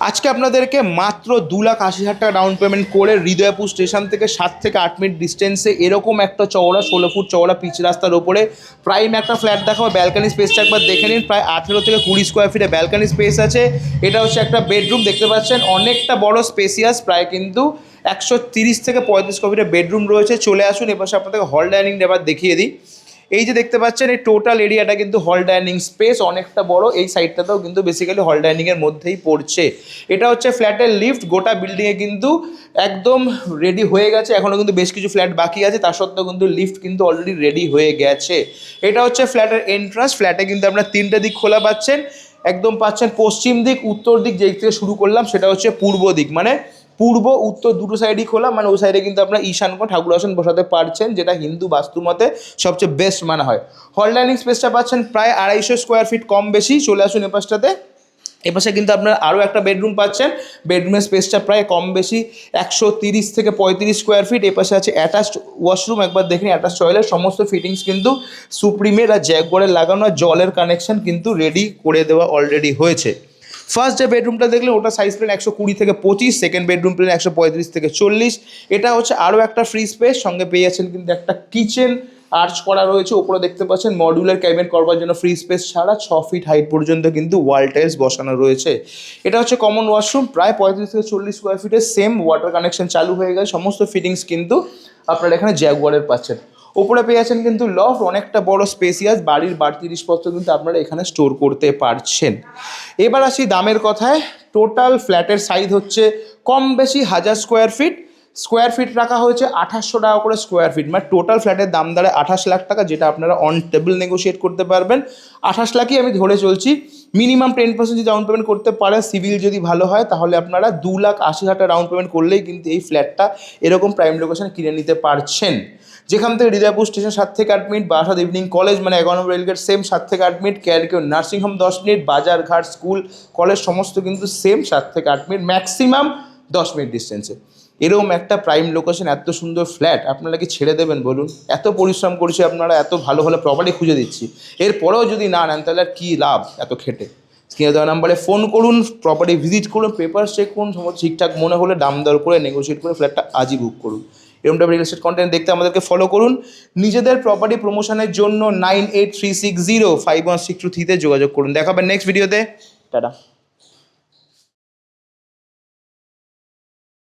আজকে আপনাদেরকে মাত্র দু লাখ আশি হাজার টাকা ডাউন পেমেন্ট করে হৃদয়পুর স্টেশন থেকে সাত থেকে আট মিনিট ডিস্টেন্সে এরকম একটা চওড়া, ষোলো ফুট চওড়া পিচ রাস্তার ওপরে প্রাইম একটা ফ্ল্যাট দেখাবো। ব্যালকানি স্পেসটা একবার দেখে নিন। প্রায় আঠেরো থেকে কুড়ি স্কোয়ার ফিটে ব্যালকানি স্পেস আছে। এটা হচ্ছে একটা বেডরুম দেখতে পাচ্ছেন? অনেকটা বড় স্পেসিয়াস প্রায় কিন্তু একশো তিরিশ থেকে পঁয়ত্রিশ স্কোয়ার ফিটের বেডরুম রয়েছে। চলে আসুন, এপাশে আপনাদেরকে হল ডাইনিং এবার দেখিয়ে দিই। এই যে দেখতে পাচ্ছেন, এই টোটাল এরিয়াটা কিন্তু হল ডাইনিং স্পেস অনেকটা বড়। এই সাইডটাতেও কিন্তু বেসিক্যালি হল ডাইনিং এর মধ্যেই পড়ছে। এটা হচ্ছে ফ্ল্যাটের লিফট গোটা বিল্ডিংয়ে কিন্তু একদম রেডি হয়ে গেছে। এখনও কিন্তু বেশ কিছু ফ্ল্যাট বাকি আছে, তা সত্ত্বেও কিন্তু লিফট কিন্তু অলরেডি রেডি হয়ে গেছে। এটা হচ্ছে ফ্ল্যাটের এন্ট্রান্স ফ্ল্যাটে কিন্তু আপনারা তিনটে দিক খোলা পাচ্ছেন। একদম পাচ্ছেন পশ্চিম দিক, উত্তর দিক যেই থেকে শুরু করলাম, সেটা হচ্ছে পূর্ব দিক। মানে পূর্ব, উত্তর দুটো সাইডই খোলা মানে ওই সাইডে কিন্তু আপনার ঈশান কোণ, ঠাকুর আসন বসাতে পারছেন, যেটা হিন্দু বাস্তু মতে সবচেয়ে বেস্ট মানা হয়। হল ডাইনিং স্পেসটা পাচ্ছেন প্রায় আড়াইশো স্কোয়ার ফিট কম বেশি, চলে আসুন এপাশটাতে এপাশে কিন্তু আপনার আরও একটা বেডরুম পাচ্ছেন বেডরুমের স্পেসটা প্রায় কম বেশি, একশো তিরিশ থেকে পঁয়ত্রিশ স্কোয়ার ফিট এপাশে আছে অ্যাটাচড ওয়াশরুম একবার দেখুন অ্যাটাচ টয়লেট সমস্ত ফিটিংস কিন্তু সুপ্রিমের আর জ্যাকগড়ের লাগানো জলের কানেকশন কিন্তু রেডি করে দেওয়া অলরেডি হয়েছে। ফার্স্ট যে বেডরুমটা দেখলেন, ওটা সাইজ প্লেন একশো কুড়ি থেকে পঁচিশ সেকেন্ড বেডরুম প্লেন একশো পঁয়ত্রিশ থেকে চল্লিশ। এটা হচ্ছে আরও একটা ফ্রি স্পেস সঙ্গে পেয়ে যাচ্ছেন কিন্তু একটা কিচেন আর্চ করা রয়েছে, ওপরে দেখতে পাচ্ছেন মডিউলার ক্যাবিনেট করবার জন্য ফ্রি স্পেস ছাড়া ছ ফিট হাইট পর্যন্ত কিন্তু ওয়াল টাইলস বসানো রয়েছে। এটা হচ্ছে কমন ওয়াশরুম প্রায় পঁয়ত্রিশ থেকে চল্লিশ স্কোয়ার ফিটের সেম ওয়াটার কানেকশন চালু হয়ে গেছে সমস্ত ফিটিংস কিন্তু আপনারা এখানে জ্যাগুয়ারের পাচ্ছেন। ওপরে পেয়ে যাচ্ছেন কিন্তু লফট, অনেকটা বড় স্পেসিয়াস, বাড়ির বাড়তি জিনিসপত্র কিন্তু আপনারা এখানে স্টোর করতে পারছেন। এবার আসি দামের কথায়, টোটাল ফ্ল্যাটের সাইজ হচ্ছে কম বেশি হাজার স্কোয়ার ফিট। স্কোয়ার ফিট রাখা হয়েছে আঠাশশো টাকা করে স্কোয়ার ফিট মানে টোটাল ফ্ল্যাটের দাম দাঁড়ায় আঠাশ লাখ টাকা, যেটা আপনারা অন টেবিল নেগোশিয়েট করতে পারবেন। আঠাশ লাখই আমি ধরে চলছি মিনিমাম টেন পার্সেন্ট যদি ডাউন পেমেন্ট করতে পারে সিভিল যদি ভালো হয়, তাহলে আপনারা দু লাখ আশি হাজার ডাউন পেমেন্ট করলেই কিন্তু এই ফ্ল্যাটটা এরকম প্রাইম লোকেশন কিনে নিতে পারছেন। যেখান থেকে হৃদয়পুর স্টেশন সাত থেকে আট মিনিট, বারাসাত ইভিনিং কলেজ মানে এগারো নম্বর রেলগেট সেম সাত থেকে আট মিনিট কেয়ারকেও নার্সিংহোম দশ মিনিট, বাজার ঘাট, স্কুল কলেজ সমস্ত কিন্তু সেম সাত থেকে আট মিনিট ম্যাক্সিমাম দশ মিনিট ডিস্টেন্সে এরকম একটা প্রাইম লোকেশন এত সুন্দর ফ্ল্যাট আপনারা কি ছেড়ে দেবেন বলুন? এত পরিশ্রম করছি আপনারা, এত ভালো ভালো প্রপার্টি খুঁজে দিচ্ছি। এরপরেও যদি না নেন, তাহলে আর কী লাভ এত খেটে? স্ক্রিনে দেওয়া নাম্বারে ফোন করুন প্রপার্টি ভিজিট করুন পেপার চেক করুন, সমস্ত ঠিকঠাক মনে হলে দাম দর করে নেগোশিয়েট করে ফ্ল্যাটটা আজই বুক করুন। টাইপের রিয়েল এস্টেট কন্টেন্ট দেখতে আমাদেরকে ফলো করুন। নিজেদের প্রপার্টি প্রমোশনের জন্য nine eight three six zero five one six two থ্রিতে যোগাযোগ করুন। দেখাবেন নেক্সট ভিডিওতে টাটা।